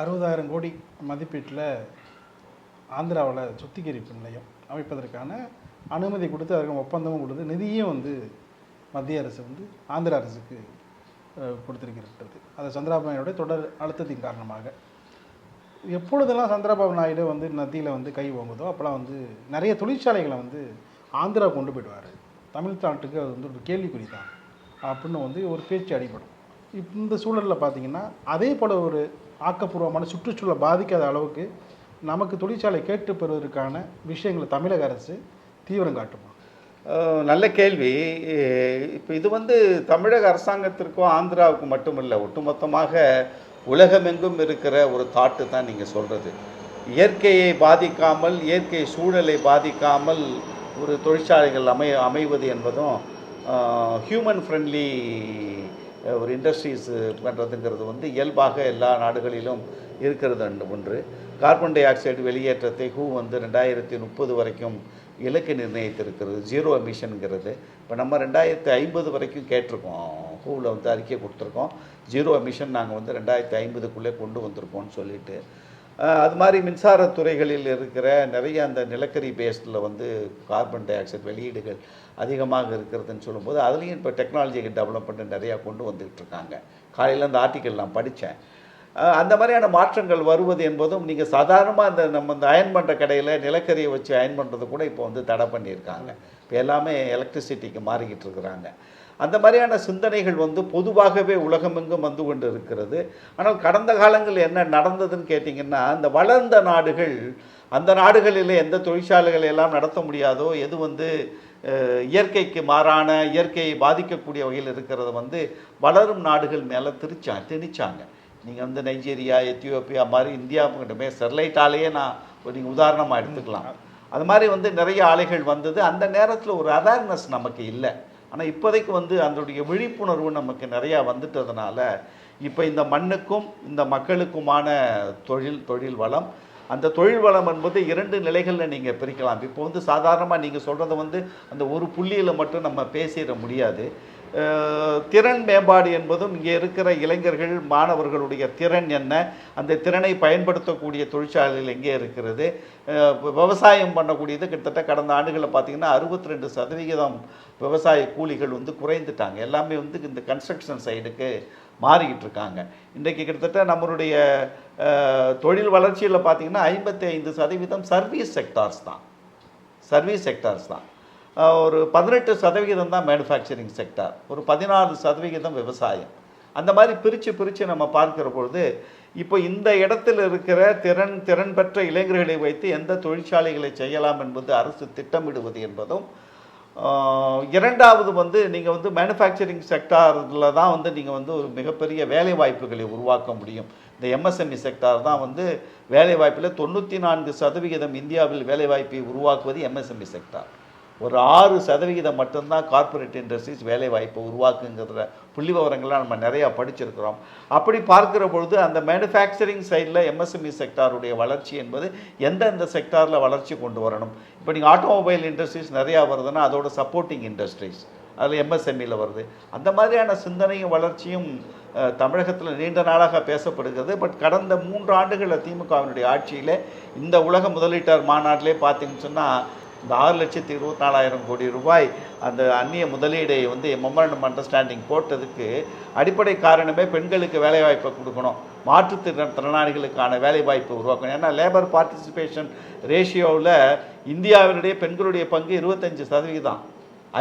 அறுபதாயிரம் கோடி மதிப்பீட்டில் ஆந்திராவில் சுத்திகரிப்பு நிலையம் அமைப்பதற்கான அனுமதி கொடுத்து அதற்கு ஒப்பந்தமும் கொடுத்து நிதியும் வந்து மத்திய அரசு வந்து ஆந்திர அரசுக்கு கொடுத்துருக்கிறது. அது சந்திராபாபுடைய நாயுடைய தொடர் அழுத்தத்தின் காரணமாக. எப்பொழுதெல்லாம் சந்திரபாபு நாயுடு வந்து நதியில் வந்து கை ஓங்குதோ அப்போலாம் வந்து நிறைய தொழிற்சாலைகளை வந்து ஆந்திரா கொண்டு போயிடுவார். தமிழ்நாட்டுக்கு அது வந்து ஒரு கேள்விக்குறி தான் அப்படின்னு வந்து ஒரு பேச்சு அடிபடும். இந்த சூழலில் பார்த்தீங்கன்னா அதே போல் ஒரு ஆக்கப்பூர்வமான சுற்றுச்சூழலை பாதிக்காத அளவுக்கு நமக்கு தொழிற்சாலை கேட்டு பெறுவதற்கான விஷயங்களை தமிழக அரசு தீவிரம் காட்டுமா? நல்ல கேள்வி. இப்போ இது வந்து தமிழக அரசாங்கத்திற்கும் ஆந்திராவுக்கும் மட்டுமில்லை ஒட்டுமொத்தமாக உலகமெங்கும் இருக்கிற ஒரு தாட்டு தான் நீங்கள் சொல்கிறது இயற்கையை பாதிக்காமல் இயற்கை சூழலை பாதிக்காமல் ஒரு தொழிற்சாலைகள் அமை அமைவது என்பதும் ஹியூமன் ஃப்ரெண்ட்லி ஒரு இண்டஸ்ட்ரீஸ் பண்ணுறதுங்கிறது வந்து இயல்பாக எல்லா நாடுகளிலும் இருக்கிறது ஒன்று. கார்பன் டை ஆக்சைடு வெளியேற்றத்தை ஹூ வந்து ரெண்டாயிரத்தி முப்பது வரைக்கும் இலக்கு நிர்ணயித்திருக்கிறது ஜீரோ எமிஷனுங்கிறது இப்போ நம்ம ரெண்டாயிரத்தி ஐம்பது வரைக்கும் கேட்டிருக்கோம் ஹூவில் வந்து அறிக்கை கொடுத்துருக்கோம். ஜீரோ எமிஷன் நாங்கள் வந்து ரெண்டாயிரத்தி ஐம்பதுக்குள்ளே கொண்டு வந்திருக்கோம்னு சொல்லிட்டு. அது மாதிரி மின்சாரத்துறைகளில் இருக்கிற நிறைய அந்த நிலக்கரி பேஸ்டில் வந்து கார்பன் டை ஆக்சைடு வெளியீடுகள் அதிகமாக இருக்கிறதுன்னு சொல்லும்போது அதுலேயும் இப்போ டெக்னாலஜிக்கு டெவலப்மெண்ட் நிறையா கொண்டு வந்துக்கிட்டு இருக்காங்க காலையில் அந்த ஆர்டிக்கல் நான் படித்தேன். அந்த மாதிரியான மாற்றங்கள் வருவது என்பதும் நீங்கள் சாதாரணமாக இந்த நம்ம இந்த அயன் பண்ணுற கடையில் நிலக்கரியை வச்சு அயன் பண்ணுறது கூட இப்போ வந்து தடை பண்ணியிருக்காங்க. இப்போ எல்லாமே எலக்ட்ரிசிட்டிக்கு மாறிக்கிட்டு இருக்கிறாங்க. அந்த மாதிரியான சிந்தனைகள் வந்து பொதுவாகவே உலகமெங்கும் வந்து கொண்டு இருக்கிறது ஆனால் கடந்த காலங்களில் என்ன நடந்ததுன்னு கேட்டிங்கன்னா இந்த வளர்ந்த நாடுகள் அந்த நாடுகளில் எந்த தொழிற்சாலைகளை எல்லாம் நடத்த முடியாதோ எது வந்து இயற்கைக்கு மாறான இயற்கையை பாதிக்கக்கூடிய வகையில் இருக்கிறத வந்து வளரும் நாடுகள் மேலே திரிச்சா திணிச்சாங்க. நீங்கள் வந்து நைஜீரியா எத்தியோப்பியா மாதிரி இந்தியாவுக்கிட்டமே ஸ்டெர்லைட் ஆலையே நான் ஒரு நீங்கள் உதாரணமாக எடுத்துக்கலாம். அது மாதிரி வந்து நிறைய ஆலைகள் வந்தது. அந்த நேரத்தில் ஒரு அவேர்னஸ் நமக்கு இல்லை. ஆனால் இப்போதைக்கு வந்து அதனுடைய விழிப்புணர்வு நமக்கு நிறையா வந்துட்டதுனால இப்போ இந்த மண்ணுக்கும் இந்த மக்களுக்குமான தொழில் தொழில் வளம் அந்த தொழில் வளம் என்பது இரண்டு நிலைகளில் நீங்கள் பிரிக்கலாம். இப்போ வந்து சாதாரணமாக நீங்கள் சொல்கிறத வந்து அந்த ஒரு புள்ளியில் மட்டும் நம்ம பேசிட முடியாது. திறன் மேம்பாடு என்பதும் இங்கே இருக்கிற இளைஞர்கள் மாணவர்களுடைய திறன் என்ன? அந்த திறனை பயன்படுத்தக்கூடிய தொழிற்சாலைகள் எங்கே இருக்கிறது? விவசாயம் பண்ணக்கூடியது கிட்டத்தட்ட கடந்த ஆண்டுகளில் பார்த்தீங்கன்னா அறுபத்தி ரெண்டு சதவிகிதம் விவசாய கூலிகள் வந்து குறைந்துட்டாங்க. எல்லாமே வந்து இந்த கன்ஸ்ட்ரக்ஷன் சைடுக்கு மாறிக்கிட்டு இருக்காங்க. இன்றைக்கு கிட்டத்தட்ட நம்மளுடைய தொழில் வளர்ச்சியில் பார்த்தீங்கன்னா ஐம்பத்தி ஐந்து சதவீதம் சர்வீஸ் செக்டார்ஸ் தான். சர்வீஸ் செக்டார்ஸ் தான். ஒரு பதினெட்டு சதவிகிதம் தான் மேனுஃபேக்சரிங் செக்டார் ஒரு பதினாறு சதவிகிதம் விவசாயம். அந்த மாதிரி பிரித்து பிரித்து நம்ம பார்க்கிற பொழுது இப்போ இந்த இடத்தில் இருக்கிற திறன் திறன் பெற்ற இளைஞர்களை வைத்து எந்த தொழிற்சாலைகளை செய்யலாம் என்பது அரசு திட்டமிடுவது என்பதும் இரண்டாவது வந்து நீங்கள் வந்து மேனுஃபேக்சரிங் செக்டாரில் தான் வந்து நீங்கள் வந்து ஒரு மிகப்பெரிய வேலை வாய்ப்புகளை உருவாக்க முடியும். இந்த எம்எஸ்எம்இ செக்டார் தான் வந்து வேலை வாய்ப்பில் தொண்ணூற்றி நான்கு சதவிகிதம் இந்தியாவில் வேலை வாய்ப்பை உருவாக்குவது எம்எஸ்எம்இ செக்டார் ஒரு ஆறு சதவிகிதம் மட்டும்தான் கார்ப்பரேட் இண்டஸ்ட்ரீஸ் வேலைவாய்ப்பை உருவாக்குங்கிற புள்ளி விவரங்கள்லாம் நம்ம நிறையா படிச்சிருக்கிறோம். அப்படி பார்க்கிற பொழுது அந்த மேனுஃபேக்சரிங் சைடில் எம்எஸ்எம்இ செக்டாருடைய வளர்ச்சி என்பது எந்தெந்த செக்டாரில் வளர்ச்சி கொண்டு வரணும்? இப்போ நீங்கள் ஆட்டோமொபைல் இண்டஸ்ட்ரீஸ் நிறையா வருதுன்னா அதோட சப்போர்ட்டிங் இண்டஸ்ட்ரீஸ் அதில் எம்எஸ்எம்இயில் வருது. அந்த மாதிரியான சிந்தனையும் வளர்ச்சியும் தமிழகத்தில் நீண்ட நாளாக பேசப்படுகிறது. பட் கடந்த மூன்று ஆண்டுகளில் திமுகவினுடைய ஆட்சியில் இந்த உலக முதலீட்டார் மாநாட்டிலே பார்த்தீங்கன்னு சொன்னால் இந்த ஆறு லட்சத்தி இருபத்தி நாலாயிரம் கோடி ரூபாய் அந்த அந்நிய முதலீடை வந்து மெமரண்டம் அண்டர்ஸ்டாண்டிங் போட்டதுக்கு அடிப்படை காரணமே பெண்களுக்கு வேலைவாய்ப்பை கொடுக்கணும். மாற்றுத்திறன் திறனாளிகளுக்கான வேலைவாய்ப்பை உருவாக்கணும். ஏன்னா லேபர் பார்ட்டிசிபேஷன் ரேஷியோவில் இந்தியாவினுடைய பெண்களுடைய பங்கு இருபத்தஞ்சு சதவீதம்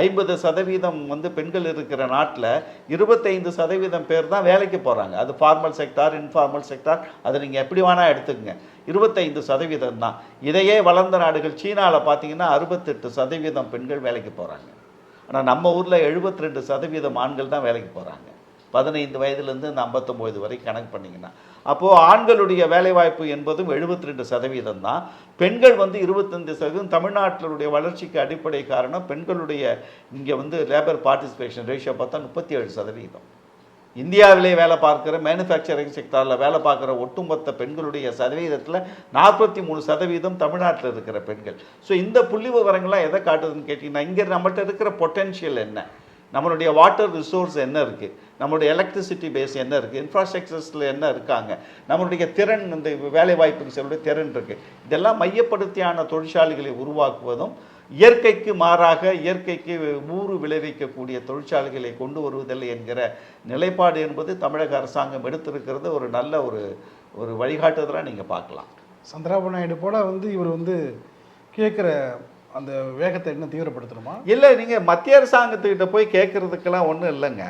ஐம்பது சதவீதம் வந்து பெண்கள் இருக்கிற நாட்டில் இருபத்தைந்து சதவீதம் பேர் தான் வேலைக்கு போகிறாங்க அது ஃபார்மல் செக்டார் இன்ஃபார்மல் செக்டார் அதை நீங்கள் எப்படி வேணால் எடுத்துக்கங்க. இருபத்தைந்து சதவீதம் தான். இதையே வளர்ந்த நாடுகள் சீனாவில் பார்த்தீங்கன்னா அறுபத்தெட்டு சதவீதம் பெண்கள் வேலைக்கு போகிறாங்க ஆனால் நம்ம ஊரில் எழுபத்தி ரெண்டு சதவீதம் ஆண்கள் தான் வேலைக்கு போகிறாங்க பதினைந்து வயதுலேருந்து இந்த ஐம்பத்தொம்போது வரை கணக்கு பண்ணிங்கன்னா. அப்போது ஆண்களுடைய வேலைவாய்ப்பு என்பதும் எழுபத்தி ரெண்டு சதவீதம் தான். பெண்கள் வந்து இருபத்தஞ்சு சதவீதம். தமிழ்நாட்டினுடைய வளர்ச்சிக்கு அடிப்படை காரணம் பெண்களுடைய இங்கே வந்து லேபர் பார்ட்டிசிபேஷன் ரேஷியோ பார்த்தா முப்பத்தி ஏழு சதவீதம். இந்தியாவிலே வேலை பார்க்குற மேனுஃபேக்சரிங் செக்டாரில் வேலை பார்க்குற ஒட்டுமொத்த பெண்களுடைய சதவீதத்தில் நாற்பத்தி மூணு சதவீதம் தமிழ்நாட்டில் இருக்கிற பெண்கள். ஸோ இந்த புள்ளி விவரங்கள்லாம் எதை காட்டுதுன்னு கேட்டிங்கன்னா இங்கே நம்மகிட்ட இருக்கிற பொட்டென்ஷியல் என்ன? நம்மளுடைய வாட்டர் ரிசோர்ஸ் என்ன இருக்குது நம்மளுடைய எலக்ட்ரிசிட்டி பேஸ் என்ன இருக்குது இன்ஃப்ராஸ்ட்ரக்சர்ஸில் என்ன இருக்காங்க? நம்மளுடைய திறன் இந்த வேலைவாய்ப்புக்கு செல்லுடைய திறன் இருக்குது இதெல்லாம் மையப்படுத்தியான தொழிற்சாலைகளை உருவாக்குவதும் இயற்கைக்கு மாறாக இயற்கைக்கு ஊறு விளைவிக்கக்கூடிய தொழிற்சாலைகளை கொண்டு வருவதில்லை என்கிற நிலைப்பாடு என்பது தமிழக அரசாங்கம் எடுத்திருக்கிறது. ஒரு நல்ல ஒரு ஒரு வழிகாட்டுதலாக நீங்கள் பார்க்கலாம். சந்திராபு நாயுடு போல் வந்து இவர் வந்து கேட்குற அந்த வேகத்தை இன்னும் தீவிரப்படுத்தணுமா? இல்லை நீங்கள் மத்திய அரசாங்கத்துக்கிட்ட போய் கேட்குறதுக்கெல்லாம் ஒன்றும் இல்லைங்க.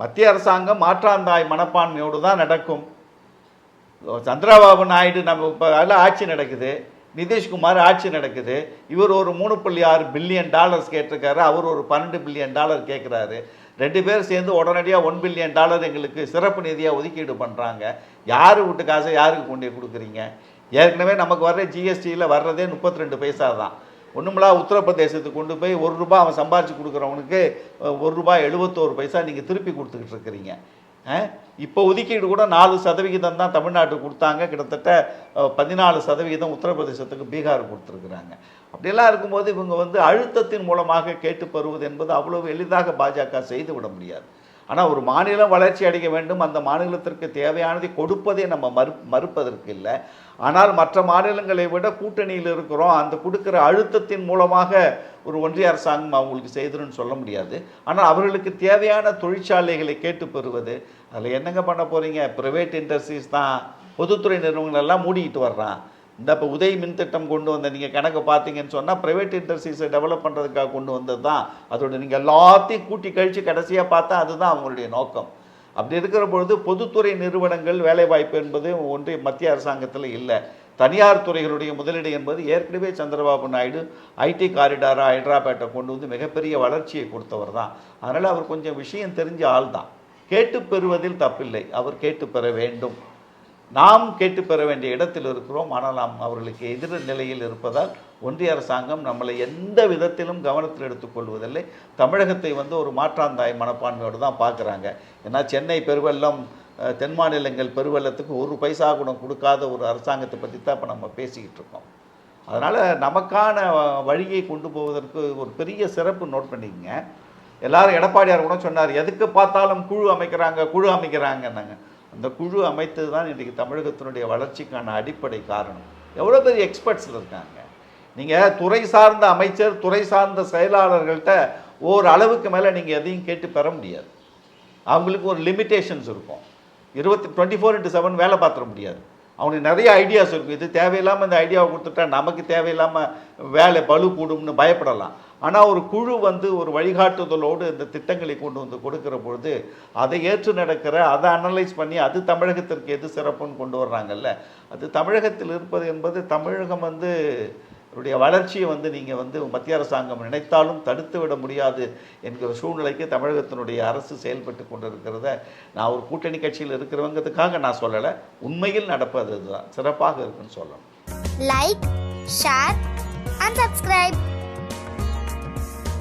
மத்திய அரசாங்கம் மாற்றாந்தாய் மனப்பான்மையோடு தான் நடக்கும். சந்திரபாபு நாயுடு நம்ம இப்போ அதில் ஆட்சி நடக்குது. நிதிஷ்குமார் ஆட்சி நடக்குது. இவர் ஒரு மூணு புள்ளி ஆறு பில்லியன் டாலர்ஸ் கேட்டிருக்காரு. அவர் ஒரு பன்னெண்டு பில்லியன் டாலர் கேட்குறாரு. ரெண்டு பேர் சேர்ந்து உடனடியாக ஒன் பில்லியன் டாலர் எங்களுக்கு சிறப்பு நிதியாக ஒதுக்கீடு பண்ணுறாங்க யார் வீட்டு காசை யாருக்கு கொண்டு கொடுக்குறீங்க? ஏற்கனவே நமக்கு வர்ற ஜிஎஸ்டியில் வர்றதே முப்பத்தி ரெண்டு பைசா தான். ஒன்றுமில்லா உத்தரப்பிரதேசத்துக்கு கொண்டு போய் ஒரு ரூபாய் அவன் சம்பாரிச்சு கொடுக்குறவனுக்கு ஒரு ரூபாய் எழுபத்தோரு பைசா நீங்கள் திருப்பி கொடுத்துக்கிட்டு இருக்கிறீங்க. இப்போ ஒதுக்கீடு கூட நாலு சதவிகிதம் தான் தமிழ்நாட்டுக்கு கொடுத்தாங்க. கிட்டத்தட்ட பதினாலு சதவிகிதம் உத்தரப்பிரதேசத்துக்கு பீகார் கொடுத்துருக்குறாங்க. அப்படியெல்லாம் இருக்கும்போது இவங்க வந்து அழுத்தத்தின் மூலமாக கேட்டு பெறுவது என்பது அவ்வளவு எளிதாக பாஜக செய்து விட முடியாது. ஆனால் ஒரு மாநிலம் வளர்ச்சி அடைய வேண்டும். அந்த மாநிலத்திற்கு தேவையானதை கொடுப்பதே நம்ம மறு மறுப்பதற்கு இல்லை. ஆனால் மற்ற மாநிலங்களை விட கூட்டணியில் இருக்கிறோம். அந்த கொடுக்குற அழுத்தத்தின் மூலமாக ஒரு ஒன்றிய அரசாங்கம் அவங்களுக்கு செய்திருன்னு சொல்ல முடியாது. ஆனால் அவர்களுக்கு தேவையான தொழிற்சாலைகளை கேட்டு பெறுவது. அதில் என்னங்க பண்ண போகிறீங்க ப்ரைவேட் இண்டஸ்ட்ரீஸ் தான். பொதுத்துறை நிறுவனங்கள் எல்லாம் மூடிக்கிட்டு வர்றான். இந்த இப்போ உதய் மின் திட்டம் கொண்டு வந்த நீங்கள் கணக்கு பார்த்தீங்கன்னு சொன்னால் ப்ரைவேட் இண்டஸ்ட்ரீஸை டெவலப் பண்ணுறதுக்காக கொண்டு வந்தது தான் அதோட நீங்கள் எல்லாத்தையும் கூட்டி கழித்து கடைசியாக பார்த்தா அதுதான் அவங்களுடைய நோக்கம். அப்படி இருக்கிற பொழுது பொதுத்துறை நிறுவனங்கள் வேலைவாய்ப்பு என்பது ஒன்றிய மத்திய அரசாங்கத்தில் இல்லை. தனியார் துறைகளுடைய முதலீடு என்பது ஏற்கனவே சந்திரபாபு நாயுடு ஐடி காரிடாராக ஹைதராபாத்தை கொண்டு வந்து மிகப்பெரிய வளர்ச்சியை கொடுத்தவர் தான். அதனால் அவர் கொஞ்சம் விஷயம் தெரிஞ்ச ஆள் தான் கேட்டு பெறுவதில் தப்பில்லை. அவர் கேட்டு பெற வேண்டும். நாம் கேட்டு பெற வேண்டிய இடத்தில் இருக்கிறோம். ஆனால் நாம் அவர்களுக்கு எதிர் நிலையில் இருப்பதால் ஒன்றிய அரசாங்கம் நம்மளை எந்த விதத்திலும் கவனத்தில் எடுத்துக்கொள்வதில்லை தமிழகத்தை வந்து ஒரு மாற்றாந்தாய் மனப்பான்மையோடு தான் பார்க்குறாங்க. ஏன்னா சென்னை பெருவெள்ளம் தென் மாநிலங்கள் பெருவெள்ளத்துக்கு ஒரு பைசா கூட கொடுக்காத ஒரு அரசாங்கத்தை பற்றி தான் இப்போ நம்ம பேசிக்கிட்டு இருக்கோம். அதனால் நமக்கான வழியை கொண்டு போவதற்கு ஒரு பெரிய சிறப்பு நோட் பண்ணிக்கங்க. எல்லாரும் எடப்பாடியார் கூட சொன்னார் எதுக்கு பார்த்தாலும் குழு அமைக்கிறாங்க குழு அமைக்கிறாங்கன்னாங்க. அந்த குழு அமைத்தது தான் இன்றைக்கி தமிழகத்தினுடைய வளர்ச்சிக்கான அடிப்படை காரணம். எவ்வளோ பெரிய எக்ஸ்பர்ட்ஸில் இருக்காங்க. நீங்கள் துறை சார்ந்த அமைச்சர் துறை சார்ந்த செயலாளர்கள்ட்ட ஓர் அளவுக்கு மேலே நீங்கள் எதையும் கேட்டு பெற முடியாது. அவங்களுக்கு ஒரு லிமிட்டேஷன்ஸ் இருக்கும். இருபத்தி டுவெண்ட்டி ஃபோர் இன்ட்டு செவன் வேலை பார்த்துட முடியாது. அவனுக்கு நிறைய ஐடியாஸ் இருக்கும். இது தேவையில்லாமல் இந்த ஐடியாவை கொடுத்துட்டா நமக்கு தேவையில்லாமல் வேலை பலு கூடும்னு பயப்படலாம். ஆனால் ஒரு குழு வந்து ஒரு வழிகாட்டுதலோடு இந்த திட்டங்களை கொண்டு வந்து கொடுக்கிற பொழுது அதை ஏற்று நடக்கிற அதை அனலைஸ் பண்ணி அது தமிழகத்திற்கு எது சிறப்புன்னு கொண்டு வர்றாங்கல்ல அது தமிழகத்தில் இருப்பது என்பது தமிழகம் வந்து உடைய வளர்ச்சியை வந்து நீங்கள் வந்து மத்திய அரசாங்கம் நினைத்தாலும் தடுத்து விட முடியாது என்கிற சூழ்நிலைக்கு தமிழகத்தினுடைய அரசு செயல்பட்டு கொண்டிருக்கிறத நான் ஒரு கூட்டணி கட்சியில் இருக்கிறவங்கிறதுக்காக நான் சொல்லலை. உண்மையில் நடப்பது அதுதான். சிறப்பாக இருக்குன்னு சொல்லணும். Like share and subscribe